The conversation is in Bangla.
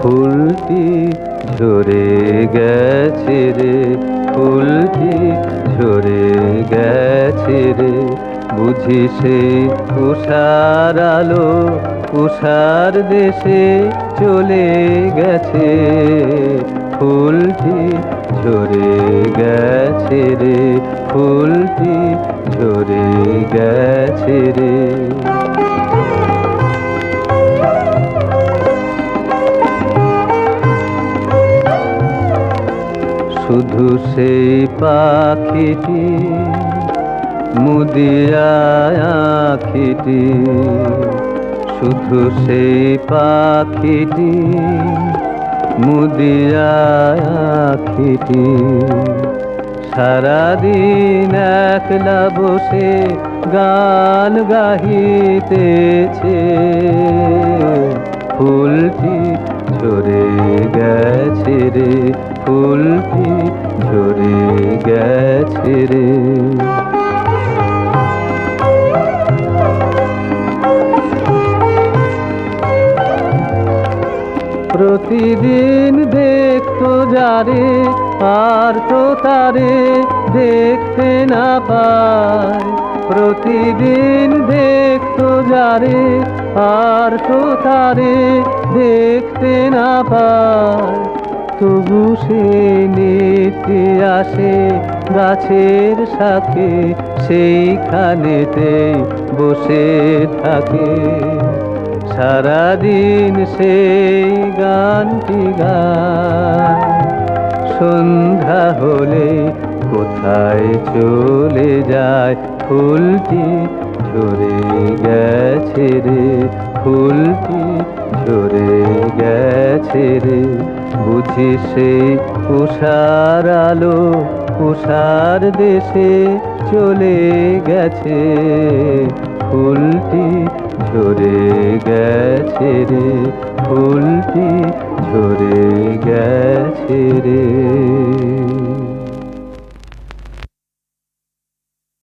ফুলটি ঝরে গেছে রে ফুলটি ঝরে গেছে বুঝি সে উষার আলো উষার দেশে চলে গেছে। ফুলটি ঝরে গেছে রে, ফুলটি ঝরে গেছে রে। শুধু সেই পাখিটি মুদিয়া আখিটি, শুধু সেই পাখিটি মুদিয়া আখিটি। সারাদিন একলা বসে গান গাহিতেছে, ফুলটি ঝরে গেছে রে, ফুলটি ঝরে গেছে রে। প্রতিদিন দেখতো যারে, আর তো তারে দেখতে না পায়। প্রতিদিন দেখতো যারে, আর তো তারে দেখতে না পায়। তবু সে নিতে আসে গাছের সাথে, সেইখানেতে বসে থাকে। সারাদিন সেই গানটি গায়। সন্ধ্যা হলে কোথায় চলে যায় ফুলটি? ঝরে গেছে রে, ফুলটি ঝরে গেছে রে। বুঝি সেই উষার আলো উষার দেশে চলে গেছে। ফুলটি ঝরে গেছে রে ফুলটি ঝরে গেছে রে।